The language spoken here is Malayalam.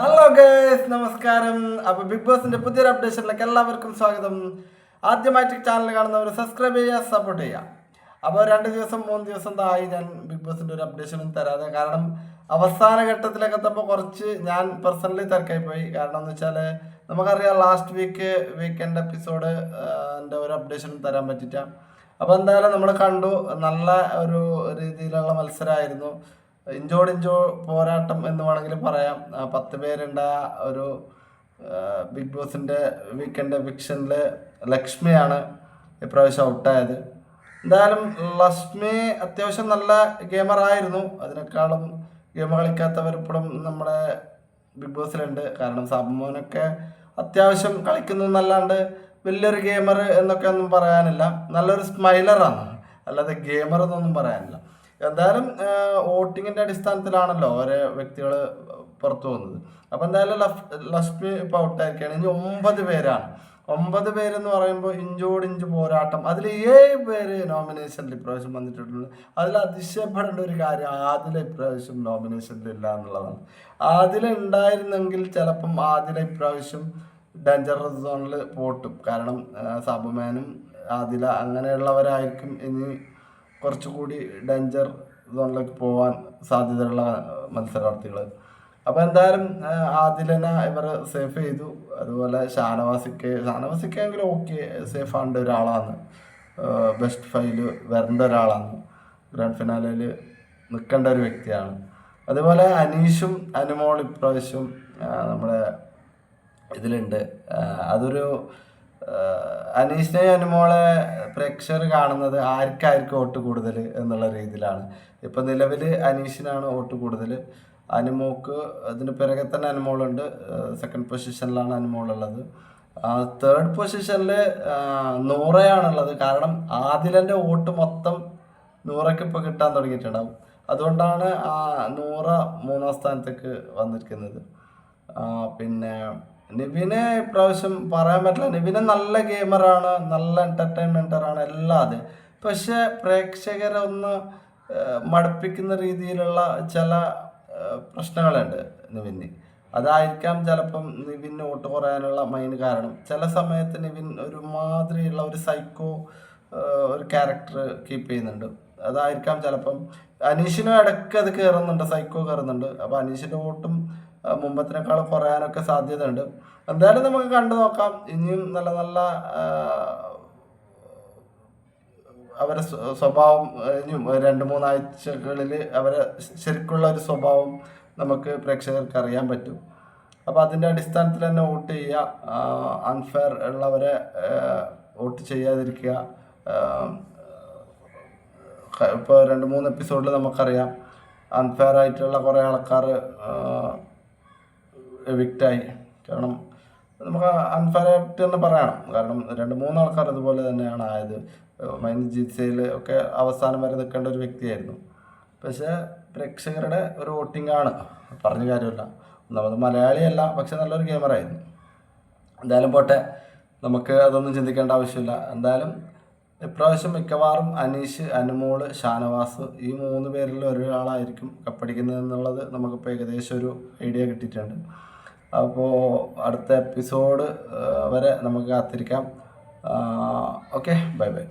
ഹലോ ഗേസ് നമസ്കാരം. അപ്പൊ ബിഗ് ബോസിന്റെ പുതിയൊരു അപ്ഡേഷനിലേക്ക് എല്ലാവർക്കും സ്വാഗതം. ആദ്യമായിട്ട് ചാനൽ കാണുന്നവർ സബ്സ്ക്രൈബ് ചെയ്യുക സപ്പോർട്ട് ചെയ്യുക. അപ്പോൾ രണ്ട് ദിവസം മൂന്ന് ദിവസം തായി ഞാൻ ബിഗ് ബോസിന്റെ ഒരു അപ്ഡേഷനും തരാതെ. കാരണം അവസാന ഘട്ടത്തിലേക്ക് എത്തുമ്പോൾ കുറച്ച് ഞാൻ പേഴ്സണലി തിരക്കായി പോയി. കാരണം എന്ന് വെച്ചാൽ നമുക്കറിയാം ലാസ്റ്റ് വീക്ക് വീക്കെൻഡ് എപ്പിസോഡ് എന്റെ ഒരു അപ്ഡേഷനും തരാൻ പറ്റിയിട്ട അപ്പോൾ എന്തായാലും നമ്മൾ കണ്ടു. നല്ല ഒരു രീതിയിലുള്ള മത്സരമായിരുന്നു. ഇഞ്ചോട് ഇഞ്ചോ പോരാട്ടം എന്ന് വേണമെങ്കിൽ പറയാം. പത്ത് പേരുണ്ട ഒരു ബിഗ് ബോസിന്റെ വീക്കെൻഡ് ഫിക്ഷനിൽ ലക്ഷ്മിയാണ് ഇപ്രാവശ്യം ഔട്ടായത് എന്തായാലും ലക്ഷ്മി അത്യാവശ്യം നല്ല ഗെയിമറായിരുന്നു അതിനേക്കാളും ഗെയിം കളിക്കാത്തവർ ഇപ്പോഴും നമ്മുടെ ബിഗ് ബോസിലുണ്ട് കാരണം സാബുമോനൊക്കെ അത്യാവശ്യം കളിക്കുന്നു എന്നല്ലാണ്ട് വലിയൊരു ഗെയിമർ എന്നൊക്കെ ഒന്നും പറയാനില്ല. നല്ലൊരു സ്മൈലറാണ് അല്ലാതെ ഗെയിമർ എന്നൊന്നും പറയാനില്ല. എന്തായാലും വോട്ടിങ്ങിന്റെ അടിസ്ഥാനത്തിലാണല്ലോ ഓരോ വ്യക്തികൾ പുറത്തു പോകുന്നത്. അപ്പൊ എന്തായാലും ലക്ഷ്മി ഇപ്പൊ ഔട്ടായിരിക്കുകയാണ്. ഇനി ഒമ്പത് പേരാണ്. ഒമ്പത് പേരെന്ന് പറയുമ്പോൾ ഇഞ്ചോട് ഇഞ്ച് പോരാട്ടം. അതിൽ ഏഴ് പേര് നോമിനേഷനിൽ ഇപ്രാവശ്യം വന്നിട്ടുണ്ട്. അതിൽ അതിശയപ്പെടേണ്ട ഒരു കാര്യം ആദില ഇപ്രാവശ്യം നോമിനേഷനിൽ ഇല്ല എന്നുള്ളതാണ്. ആദില ഉണ്ടായിരുന്നെങ്കിൽ ചിലപ്പം ആദില ഇപ്രാവശ്യം ഡേഞ്ചർ സോണിൽ പോട്ടും. കാരണം സാബുമാനും ആദില അങ്ങനെയുള്ളവരായിരിക്കും ഇനി കുറച്ചുകൂടി ഡേഞ്ചർ സോണിലേക്ക് പോകാൻ സാധ്യതയുള്ള മത്സരാർത്ഥികൾ അപ്പോൾ എന്തായാലും ആദിലനെ ഇവർ സേഫ് ചെയ്തു. അതുപോലെ ഷാനവാസിക്ക് ഷാനവാസിക്കെങ്കിലും ഓക്കെ സേഫ് ആണ്ട് ഒരാളാണ്. ബെസ്റ്റ് ഫൈൽ വരേണ്ട ഒരാളാണ്. ഗ്രാൻഡ് ഫിനാലയിൽ നിൽക്കേണ്ട ഒരു വ്യക്തിയാണ്. അതുപോലെ അനീഷും അനുമോൾ ഇപ്രാവശ്യം നമ്മുടെ ഇതിലുണ്ട്. അതൊരു അനീഷിനെ അനുമോളെ പ്രേക്ഷകർ കാണുന്നത് ആർക്കായിരിക്കും വോട്ട് കൂടുതൽ എന്നുള്ള രീതിയിലാണ്. ഇപ്പം നിലവിൽ അനീഷിനാണ് വോട്ട് കൂടുതൽ. അനുമോക്ക് അതിന് പിറകെ തന്നെ അനുമോളുണ്ട്. സെക്കൻഡ് പൊസിഷനിലാണ് അനുമോളുള്ളത്. തേർഡ് പൊസിഷനിൽ നൂറയാണുള്ളത്. കാരണം ആദിലന്റെ വോട്ട് മൊത്തം നൂറയ്ക്ക് ഇപ്പോൾ കിട്ടാൻ തുടങ്ങിയിട്ടുണ്ടാവും. അതുകൊണ്ടാണ് ആ നൂറ മൂന്നാം സ്ഥാനത്തേക്ക് വന്നിരിക്കുന്നത്. പിന്നെ നിവിനെ ഇപ്രാവശ്യം പറയാൻ പറ്റില്ല. നിവിനെ നല്ല ഗെയിമറാണ് നല്ല എന്റർടൈൻമെന്ററാണ് എല്ലാം അത് പക്ഷേ പ്രേക്ഷകരെ ഒന്ന് മടുപ്പിക്കുന്ന രീതിയിലുള്ള ചില പ്രശ്നങ്ങളുണ്ട് നിവിന്. അതായിരിക്കാം ചിലപ്പം നിവിന് വോട്ട് കുറയാനുള്ള മെയിൻ കാരണം. ചില സമയത്ത് നിവിൻ ഒരു മാതിരിയുള്ള ഒരു സൈക്കോ ഒരു ക്യാരക്ടർ കീപ്പ് ചെയ്യുന്നുണ്ട്. അതായിരിക്കാം ചിലപ്പം അനീഷിനും ഇടയ്ക്ക് അത് കയറുന്നുണ്ട് സൈക്കോ കയറുന്നുണ്ട് അപ്പോൾ അനീഷിന്റെ വോട്ടും മുമ്പത്തിനേക്കാൾ കുറയാനൊക്കെ സാധ്യതയുണ്ട്. എന്തായാലും നമുക്ക് കണ്ടു നോക്കാം. ഇനിയും നല്ല നല്ല അവരെ സ്വഭാവം ഇനിയും രണ്ട് മൂന്നാഴ്ചകളിൽ അവരെ ശരിക്കുള്ള ഒരു സ്വഭാവം നമുക്ക് പ്രേക്ഷകർക്ക് അറിയാൻ പറ്റും. അപ്പോൾ അതിന്റെ അടിസ്ഥാനത്തിൽ തന്നെ വോട്ട് ചെയ്യുക അൺഫെയർ ഉള്ളവരെ വോട്ട് ചെയ്യാതിരിക്കുക ഇപ്പോൾ രണ്ട് മൂന്ന് എപ്പിസോഡിൽ നമുക്കറിയാം അൺഫെയർ ആയിട്ടുള്ള കുറേ ആൾക്കാർ എവിക്റ്റായി കാരണം നമുക്ക് അൺഫെയർ എന്ന് പറയണം. കാരണം രണ്ട് മൂന്ന് ആൾക്കാർ അതുപോലെ തന്നെയാണ് ആയത്. മൈൻഡ് ജിത്സയിൽ ഒക്കെ അവസാനം വരെ നിൽക്കേണ്ട ഒരു വ്യക്തിയായിരുന്നു. പക്ഷേ പ്രേക്ഷകരുടെ ഒരു വോട്ടിംഗ് ആണ്. പറഞ്ഞ കാര്യമല്ല. ഒന്നാമത് മലയാളിയല്ല പക്ഷെ നല്ലൊരു ഗെയിമറായിരുന്നു എന്തായാലും പോട്ടെ. നമുക്ക് അതൊന്നും ചിന്തിക്കേണ്ട ആവശ്യമില്ല. എന്തായാലും ഇപ്രാവശ്യം മിക്കവാറും അനീഷ് അനുമോൾ ഷാനവാസ് ഈ മൂന്ന് പേരിൽ ഒരാളായിരിക്കും കപ്പടിക്കുന്നത് എന്നുള്ളത് നമുക്കിപ്പോൾ ഏകദേശം ഒരു ഐഡിയ കിട്ടിയിട്ടുണ്ട്. അപ്പോൾ അടുത്ത എപ്പിസോഡ് വരെ നമുക്ക് കാത്തിരിക്കാം. Okay bye bye.